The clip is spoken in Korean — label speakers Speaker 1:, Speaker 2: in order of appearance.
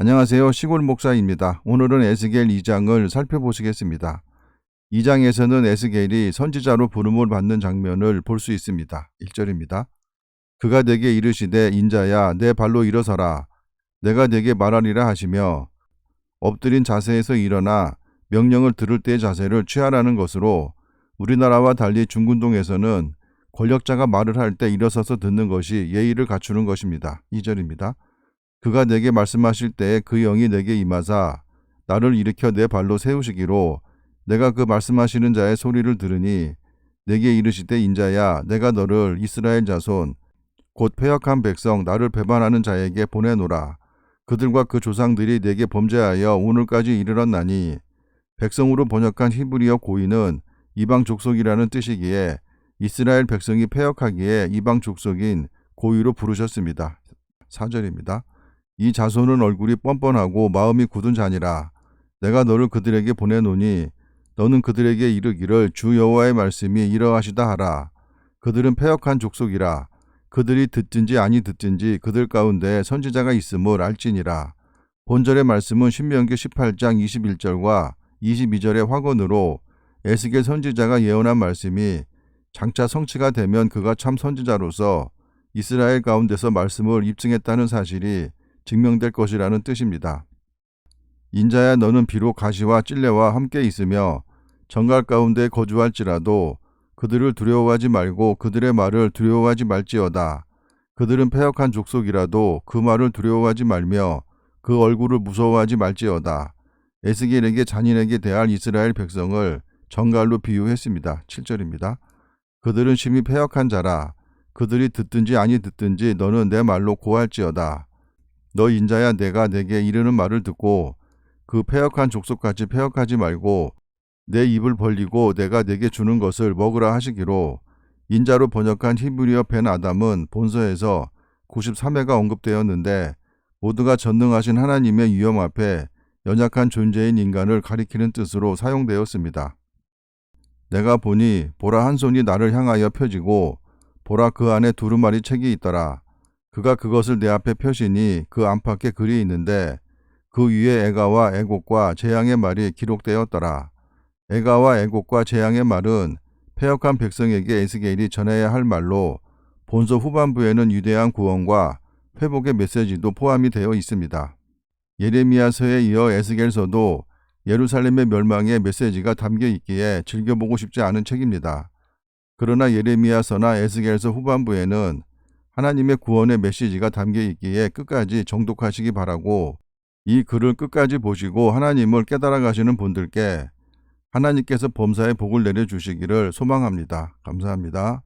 Speaker 1: 안녕하세요. 시골 목사입니다. 오늘은 에스겔 2장을 살펴보시겠습니다. 2장에서는 에스겔이 선지자로 부름을 받는 장면을 볼 수 있습니다. 1절입니다. 그가 내게 이르시되 인자야 내 발로 일어서라 내가 내게 말하리라 하시며 엎드린 자세에서 일어나 명령을 들을 때의 자세를 취하라는 것으로 우리나라와 달리 중군동에서는 권력자가 말을 할 때 일어서서 듣는 것이 예의를 갖추는 것입니다. 2절입니다. 그가 내게 말씀하실 때에 그 영이 내게 임하사 나를 일으켜 내 발로 세우시기로 내가 그 말씀하시는 자의 소리를 들으니 내게 이르시되 인자야 내가 너를 이스라엘 자손 곧 패역한 백성 나를 배반하는 자에게 보내노라 그들과 그 조상들이 내게 범죄하여 오늘까지 이르렀나니 백성으로 번역한 히브리어 고인은 이방 족속이라는 뜻이기에 이스라엘 백성이 패역하기에 이방 족속인 고유로 부르셨습니다. 4절입니다. 이 자손은 얼굴이 뻔뻔하고 마음이 굳은 자니라. 내가 너를 그들에게 보내노니 너는 그들에게 이르기를 주 여호와의 말씀이 이러하시다 하라. 그들은 패역한 족속이라. 그들이 듣든지 아니 듣든지 그들 가운데 선지자가 있음을 알지니라. 본절의 말씀은 신명기 18장 21절과 22절의 확언으로 에스겔 선지자가 예언한 말씀이 장차 성취가 되면 그가 참 선지자로서 이스라엘 가운데서 말씀을 입증했다는 사실이 증명될 것이라는 뜻입니다. 인자야 너는 비록 가시와 찔레와 함께 있으며 정갈 가운데 거주할지라도 그들을 두려워하지 말고 그들의 말을 두려워하지 말지어다. 그들은 패역한 족속이라도 그 말을 두려워하지 말며 그 얼굴을 무서워하지 말지어다. 에스겔에게 잔인하게 대할 이스라엘 백성을 정갈로 비유했습니다. 7절입니다. 그들은 심히 패역한 자라. 그들이 듣든지 아니 듣든지 너는 내 말로 고할지어다. 너 인자야 내가 내게 이르는 말을 듣고 그 패역한 족속같이 패역하지 말고 내 입을 벌리고 내가 내게 주는 것을 먹으라 하시기로 인자로 번역한 히브리어 벤 아담은 본서에서 93회가 언급되었는데 모두가 전능하신 하나님의 위험 앞에 연약한 존재인 인간을 가리키는 뜻으로 사용되었습니다. 내가 보니 보라 한 손이 나를 향하여 펴지고 보라 그 안에 두루마리 책이 있더라. 그가 그것을 내 앞에 펴시니 그 안팎에 글이 있는데 그 위에 애가와 애곡과 재앙의 말이 기록되었더라. 애가와 애곡과 재앙의 말은 폐역한 백성에게 에스겔이 전해야 할 말로 본서 후반부에는 위대한 구원과 회복의 메시지도 포함이 되어 있습니다. 예레미야서에 이어 에스겔서도 예루살렘의 멸망의 메시지가 담겨 있기에 즐겨보고 싶지 않은 책입니다. 그러나 예레미야서나 에스겔서 후반부에는 하나님의 구원의 메시지가 담겨 있기에 끝까지 정독하시기 바라고 이 글을 끝까지 보시고 하나님을 깨달아 가시는 분들께 하나님께서 범사의 복을 내려 주시기를 소망합니다. 감사합니다.